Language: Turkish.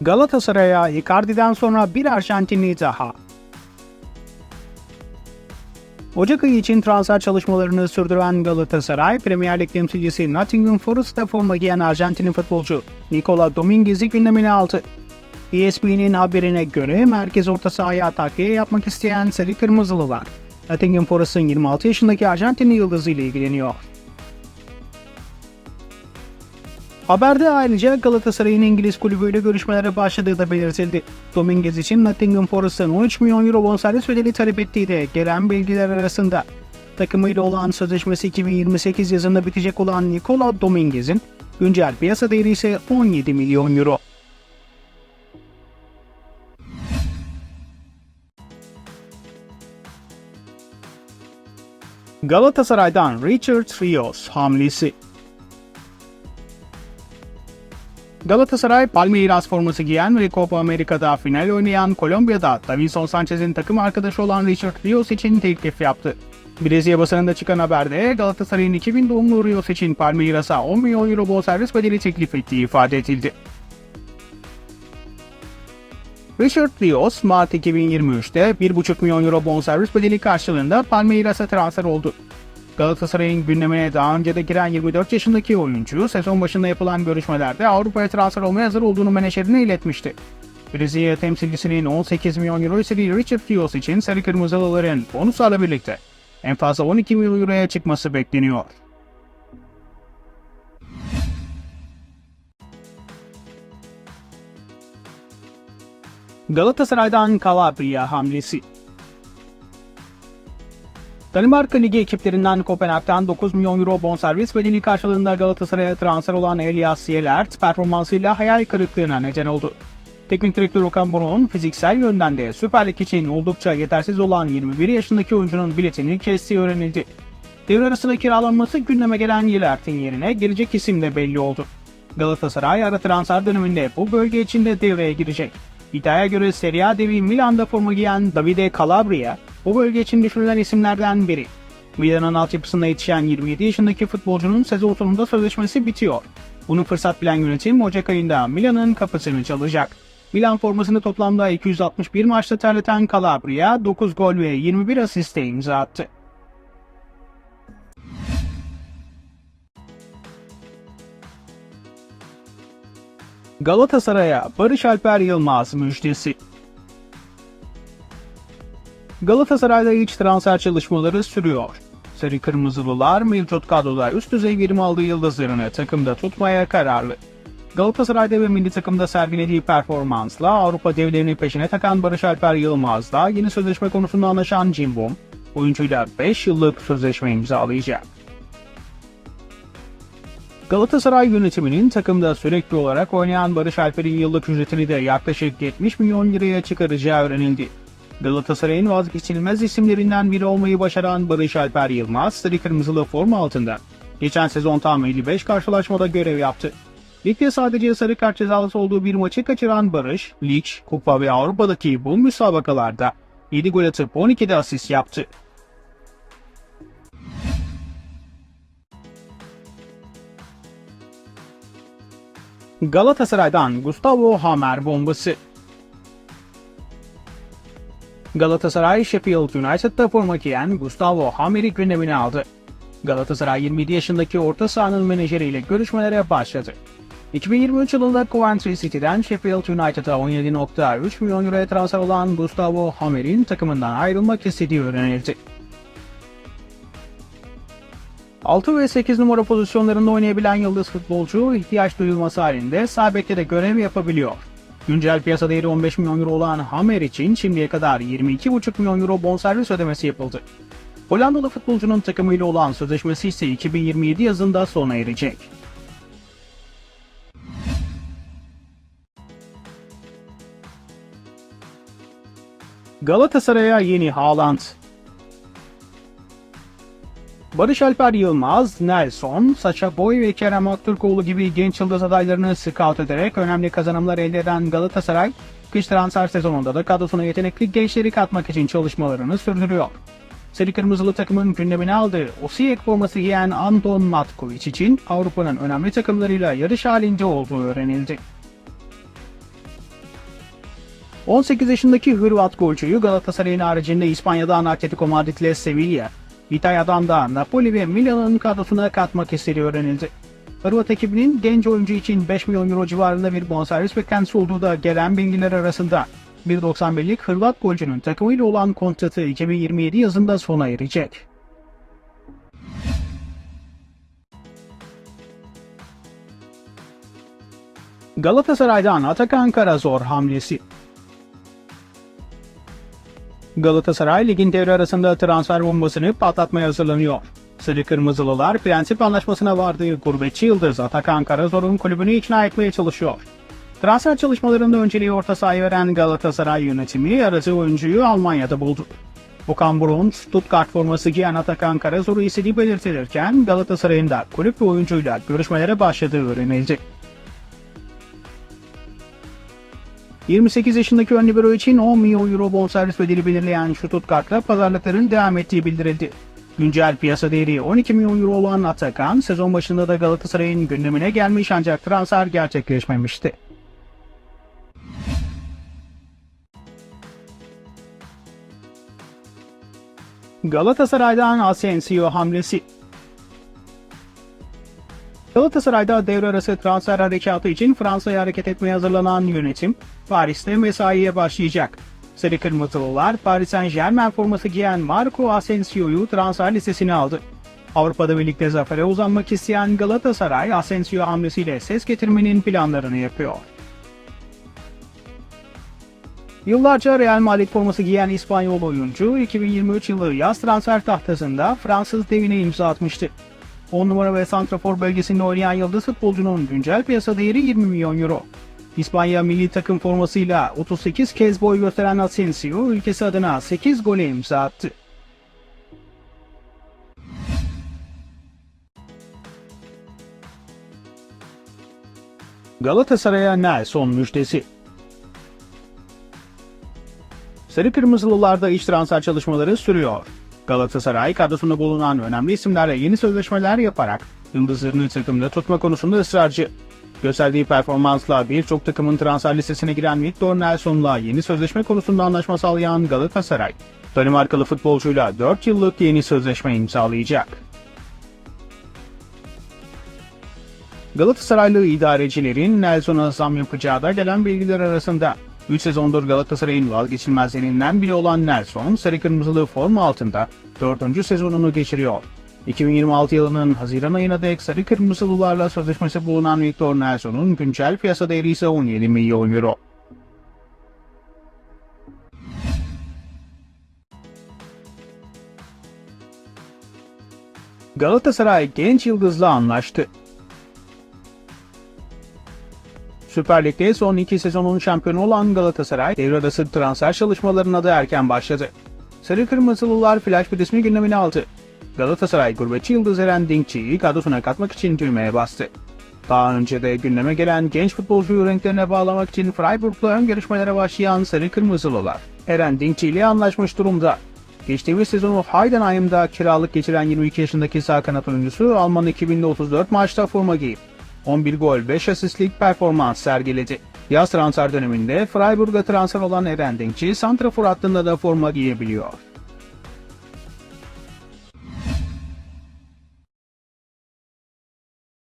Galatasaray'a Icardi'den sonra bir Arjantinli daha. Ocak ayı için transfer çalışmalarını sürdüren Galatasaray, Premier Lig temsilcisi Nottingham Forest'ta forma giyen Arjantinli futbolcu Nicola Dominguez'i gündemine aldı. ESPN'in haberine göre merkez orta sahaya takviye yapmak isteyen Sarı Kırmızılılar, Nottingham Forest'ın 26 yaşındaki Arjantinli yıldızı ile ilgileniyor. Haberde ayrıca Galatasaray'ın İngiliz kulübüyle görüşmelere başladığı da belirtildi. Dominguez için Nottingham Forest'ın 13 milyon euro bonservis bedeli talep ettiği de gelen bilgiler arasında. Takımıyla olan sözleşmesi 2028 yazında bitecek olan Nicola Dominguez'in güncel piyasa değeri ise 17 milyon euro. Galatasaray'dan Richard Rios hamlesi Galatasaray Palmeiras forması giyen ve Copa Amerika'da final oynayan Kolombiya'da Davinson Sanchez'in takım arkadaşı olan Richard Rios için teklif yaptı. Brezilya basınında çıkan haberde Galatasaray'ın 2000 doğumlu Rios için Palmeiras'a 10 milyon euro bonservis bedeli teklif ettiği ifade edildi. Richard Rios, Mart 2023'te 1,5 milyon euro bonservis bedeli karşılığında Palmeiras'a transfer oldu. Galatasaray'ın gündemine daha önce de giren 24 yaşındaki oyuncu sezon başında yapılan görüşmelerde Avrupa'ya transfer olmaya hazır olduğunu menajerine iletmişti. Brezilya temsilcisinin 18 milyon euro istediği Richard Rios için Sarı Kırmızılıların bonuslarla birlikte en fazla 12 milyon euroya çıkması bekleniyor. Galatasaray'dan Calabria hamlesi Danimarka Ligi ekiplerinden Kopenhag'dan 9 milyon euro bonservis bedeli karşılığında Galatasaray'a transfer olan Elias Sielert performansıyla hayal kırıklığına neden oldu. Teknik direktör Okan Buruk'un fiziksel yönden de Süper Lig için oldukça yetersiz olan 21 yaşındaki oyuncunun biletini kestiği öğrenildi. Devre arasında kiralanması gündeme gelen Yielert'in yerine gelecek isim de belli oldu. Galatasaray ara transfer döneminde bu bölge içinde devreye girecek. İddiaya göre Serie A devi Milan'da forma giyen Davide Calabria, bu bölge için düşünülen isimlerden biri. Milan'ın altyapısında yetişen 27 yaşındaki futbolcunun sezon sonunda sözleşmesi bitiyor. Bunu fırsat bilen yönetim Ocak ayında Milan'ın kapısını çalacak. Milan formasını toplamda 261 maçta terleten Calabria 9 gol ve 21 asiste imza attı. Galatasaray'a Barış Alper Yılmaz müjdesi. Galatasaray'da iç transfer çalışmaları sürüyor. Sarı Kırmızılılar mevcut kadroda üst düzey verim aldığı yıldızlarını takımda tutmaya kararlı. Galatasaray'da ve milli takımda sergilediği performansla Avrupa devlerini peşine takan Barış Alper Yılmaz'la yeni sözleşme konusunda anlaşan Cimbom, oyuncuyla 5 yıllık sözleşme imzalayacak. Galatasaray yönetiminin takımda sürekli olarak oynayan Barış Alper'in yıllık ücretini de yaklaşık 70 milyon liraya çıkaracağı öğrenildi. Galatasaray'ın vazgeçilmez isimlerinden biri olmayı başaran Barış Alper Yılmaz, sarı kırmızılı forma altında. Geçen sezon tam 55 karşılaşmada görev yaptı. Ligde sadece sarı kart cezalısı olduğu bir maçı kaçıran Barış, lig, kupa ve Avrupa'daki bu müsabakalarda 7 gol atıp 12'de asist yaptı. Galatasaray'dan Gustavo Hamer bombası. Galatasaray Sheffield United'da forma giyen Gustavo Hamer'i gündemine aldı. Galatasaray 27 yaşındaki orta sahanın menajeriyle görüşmelere başladı. 2023 yılında Coventry City'den Sheffield United'a 17.3 milyon euroya transfer olan Gustavo Hamer'in takımından ayrılmak istediği öğrenildi. 6 ve 8 numara pozisyonlarında oynayabilen yıldız futbolcu ihtiyaç duyulması halinde sağ de görev yapabiliyor. Güncel piyasa değeri 15 milyon euro olan Hammer için şimdiye kadar 22,5 milyon euro bonservis ödemesi yapıldı. Hollandalı futbolcunun takımıyla olan sözleşmesi ise 2027 yazında sona erecek. Galatasaray'a yeni Haaland Barış Alper Yılmaz, Nelson, Saça Boy ve Kerem Aktürkoğlu gibi genç yıldız adaylarını scout ederek önemli kazanımlar elde eden Galatasaray, kış transfer sezonunda da kadrosuna yetenekli gençleri katmak için çalışmalarını sürdürüyor. Sarı Kırmızılı takımın gündemine aldığı Osijek forması giyen Anton Matkovic için Avrupa'nın önemli takımlarıyla yarış halinde olduğu öğrenildi. 18 yaşındaki Hırvat golcüyü Galatasaray'ın haricinde İspanya'dan Atletico Madrid Sevilla, İtalya'dan da Napoli ve Milan'ın kadrosuna katmak istediği öğrenildi. Hırvat ekibinin genç oyuncu için 5 milyon euro civarında bir bonservis beklentisi olduğu da gelen bilgiler arasında. 1.91'lik Hırvat golcünün takımıyla olan kontratı 2027 yazında sona erecek. Galatasaray'dan Atakan Karazor hamlesi. Galatasaray ligin devre arasında transfer bombasını patlatmaya hazırlanıyor. Sarı Kırmızılılar prensip anlaşmasına vardığı gurbetçi yıldız Atakan Karazor'un kulübünü ikna etmeye çalışıyor. Transfer çalışmalarında önceliği orta sahaya veren Galatasaray yönetimi aradığı oyuncuyu Almanya'da buldu. Okan Burun, Stuttgart forması giyen Atakan Karazor'u istediği belirtilirken Galatasaray'ın da kulüp ve oyuncuyla görüşmelere başladığı öğrenildi. 28 yaşındaki ön libero için 10 milyon euro bonservis bedeli belirleyen Stuttgart'la pazarlıkların devam ettiği bildirildi. Güncel piyasa değeri 12 milyon euro olan Atakan, sezon başında da Galatasaray'ın gündemine gelmiş ancak transfer gerçekleşmemişti. Galatasaray'dan Asensio hamlesi Galatasaray'da devre arası transfer harekatı için Fransa'ya hareket etmeye hazırlanan yönetim Paris'te mesaiye başlayacak. Sarı Kırmızılılar Paris Saint Germain forması giyen Marco Asensio'yu transfer listesine aldı. Avrupa'da birlikte zafere uzanmak isteyen Galatasaray Asensio hamlesiyle ses getirmenin planlarını yapıyor. Yıllarca Real Madrid forması giyen İspanyol oyuncu 2023 yılı yaz transfer tahtasında Fransız devine imza atmıştı. 10 numara ve santrafor bölgesinde oynayan yıldız futbolcunun güncel piyasa değeri 20 milyon euro. İspanya milli takım formasıyla 38 kez boy gösteren Asensio ülkesi adına 8 gole imza attı. Galatasaray'a Nelson müjdesi Sarı Kırmızılılarda iş transfer çalışmaları sürüyor. Galatasaray kadrosunda bulunan önemli isimlerle yeni sözleşmeler yaparak yıldızlarını takımda tutma konusunda ısrarcı. Gösterdiği performansla birçok takımın transfer listesine giren Victor Nelson'la yeni sözleşme konusunda anlaşma sağlayan Galatasaray, Danimarkalı futbolcuyla 4 yıllık yeni sözleşme imzalayacak. Galatasaraylı idarecilerin Nelson'a zam yapacağı da gelen bilgiler arasında. 3 sezondur Galatasaray'ın vazgeçilmezlerinden biri olan Nelson, sarı kırmızılı forma altında 4. sezonunu geçiriyor. 2026 yılının Haziran ayına dek sarı kırmızılılarla sözleşmesi bulunan Victor Nelson'un güncel piyasa değeri ise 17 milyon euro. Galatasaray genç yıldızla anlaştı. Süper Lig'de son iki sezonun şampiyonu olan Galatasaray devre arası transfer çalışmalarına da erken başladı. Sarı Kırmızılılar flash bir ismi gündemine aldı. Galatasaray gurbetçi yıldız Eren Dinkçi'yi kadrosuna katmak için düğmeye bastı. Daha önce de gündeme gelen genç futbolcuyu renklerine bağlamak için Freiburg'la ön görüşmelere başlayan Sarı Kırmızılılar, Eren Dinkçi ile anlaşmış durumda. Geçtiğimiz sezonu Heidenheim'da kiralık geçiren 22 yaşındaki sağ kanat oyuncusu Alman ekibinde 34 maçta forma giyip 11 gol 5 asistlik performans sergiledi. Yaz transfer döneminde Freiburg'a transfer olan Eren Dinkçi, Santrafor hattında da forma giyebiliyor.